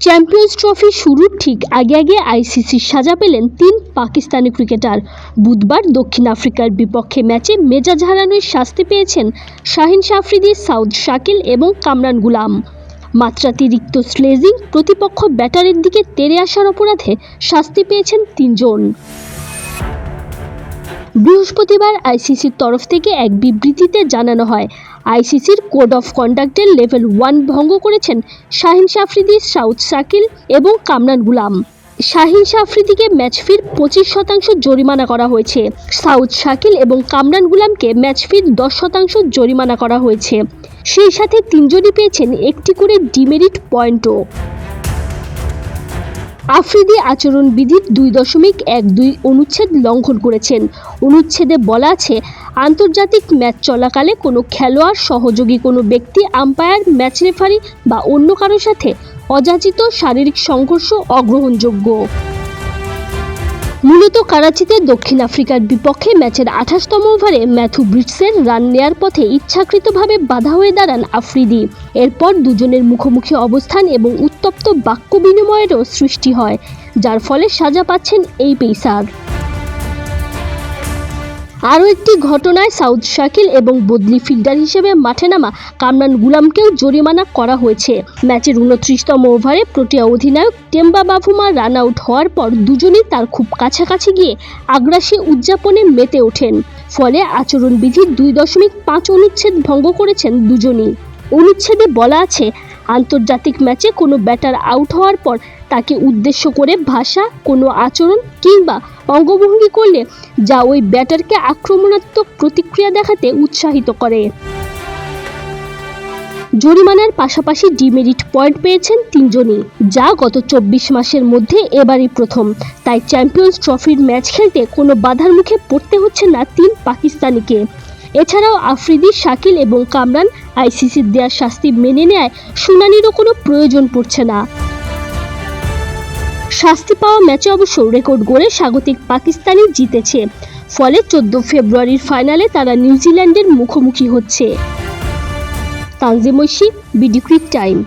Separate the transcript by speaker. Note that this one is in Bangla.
Speaker 1: চ্যাম্পিয়ন্স ট্রফি শুরুর ঠিক আগে আগে আইসিসির সাজা পেলেন তিন পাকিস্তানি ক্রিকেটার। বুধবার দক্ষিণ আফ্রিকার বিপক্ষে ম্যাচে মেজাজ হারানোর শাস্তি পেয়েছেন শাহিন শাফরিদি, সাউদ শাকিল এবং কামরান গুলাম। মাত্রাতিরিক্ত স্লেজিং প্রতিপক্ষ ব্যাটারের দিকে তেরে আসার অপরাধে শাস্তি পেয়েছেন তিনজন। বৃহস্পতিবার আইসিসির তরফ থেকে এক বিবৃতিতে জানানো হয় আইসিসির কোড অফ কন্ডাক্টের লেভেল ওয়ান ভঙ্গ করেছেন শাহিন সাফরিদি সাউথ শাকিল এবং কামরান গুলাম। শাহিন সাফরিদিকে ম্যাচ ফির পঁচিশ শতাংশ জরিমানা করা হয়েছে। সাউথ শাকিল এবং কামরান গুলামকে ম্যাচ ফির দশ শতাংশ জরিমানা করা হয়েছে। সেই সাথে তিনজনই পেয়েছেন একটি করে ডিমেরিট পয়েন্টও। আফ্রিদি আচরণ বিধির দুই দশমিক এক দুই অনুচ্ছেদ লঙ্ঘন করেছেন। অনুচ্ছেদে বলা আছে, আন্তর্জাতিক ম্যাচ চলাকালে কোনো খেলোয়াড়, সহযোগী কোনো ব্যক্তি আম্পায়ার ম্যাচ রেফারি বা অন্য কারোর সাথে অযাচিত শারীরিক সংঘর্ষ অগ্রহণযোগ্য। মূলত করাচিতে দক্ষিণ আফ্রিকার বিপক্ষে ম্যাচের আঠাশতম ওভারে ম্যাথু ব্রিটসের রান নেয়ার পথে ইচ্ছাকৃতভাবে বাধা হয়ে দাঁড়ান আফ্রিদি। এরপর দুজনের মুখোমুখি অবস্থান এবং উত্তপ্ত বাক্য বিনিময়েরও সৃষ্টি হয়, যার ফলে সাজা পাচ্ছেন এই পেসার। আরও একটি ঘটনায় সাউথ শাকিল এবং বদলি ফিল্ডার হিসেবে মাঠে নামা কামরান গুলামকেও জরিমানা করা হয়েছে। ম্যাচের উনত্রিশতম ওভারে প্রোটিয়া অধিনায়ক টেম্বা বাভুমা রান আউট হওয়ার পর দুজনই তার খুব কাছাকাছি গিয়ে আগ্রাসী উদযাপনে মেতে ওঠেন। ফলে আচরণবিধির দুই দশমিক পাঁচ অনুচ্ছেদ ভঙ্গ করেছেন দুজনই। অনুচ্ছেদে বলা আছে, আন্তর্জাতিক ম্যাচে কোনো ব্যাটার আউট হওয়ার পর তাকে উদ্দেশ্য করে ভাষা, কোনো আচরণ কিংবা অঙ্গভঙ্গি করলে যা ওই ব্যাটারকে আক্রমণাত্মক প্রতিক্রিয়া দেখাতে উৎসাহিত করে। জরিমানার পাশাপাশি ডিমেরিট পয়েন্ট পেয়েছেন তিনজনই, যা গত চব্বিশ মাসের মধ্যে এবারই প্রথম। তাই চ্যাম্পিয়ন্স ট্রফির ম্যাচ খেলতে কোনো বাধার মুখে পড়তে হচ্ছে না তিন পাকিস্তানিকে। এছাড়াও আফ্রিদি, শাকিল এবং কামরান আইসিসির দেওয়ার শাস্তি মেনে নেয় শুনানিরও কোনো প্রয়োজন পড়ছে না। শাস্তি পাওয়া ম্যাচে অবশ্য রেকর্ড গড়ে স্বাগতিক পাকিস্তানই জিতেছে। ফলে চোদ্দ ফেব্রুয়ারির ফাইনালে তারা নিউজিল্যান্ডের মুখোমুখি হচ্ছে। তানজিমৈশি বিডি টাইম।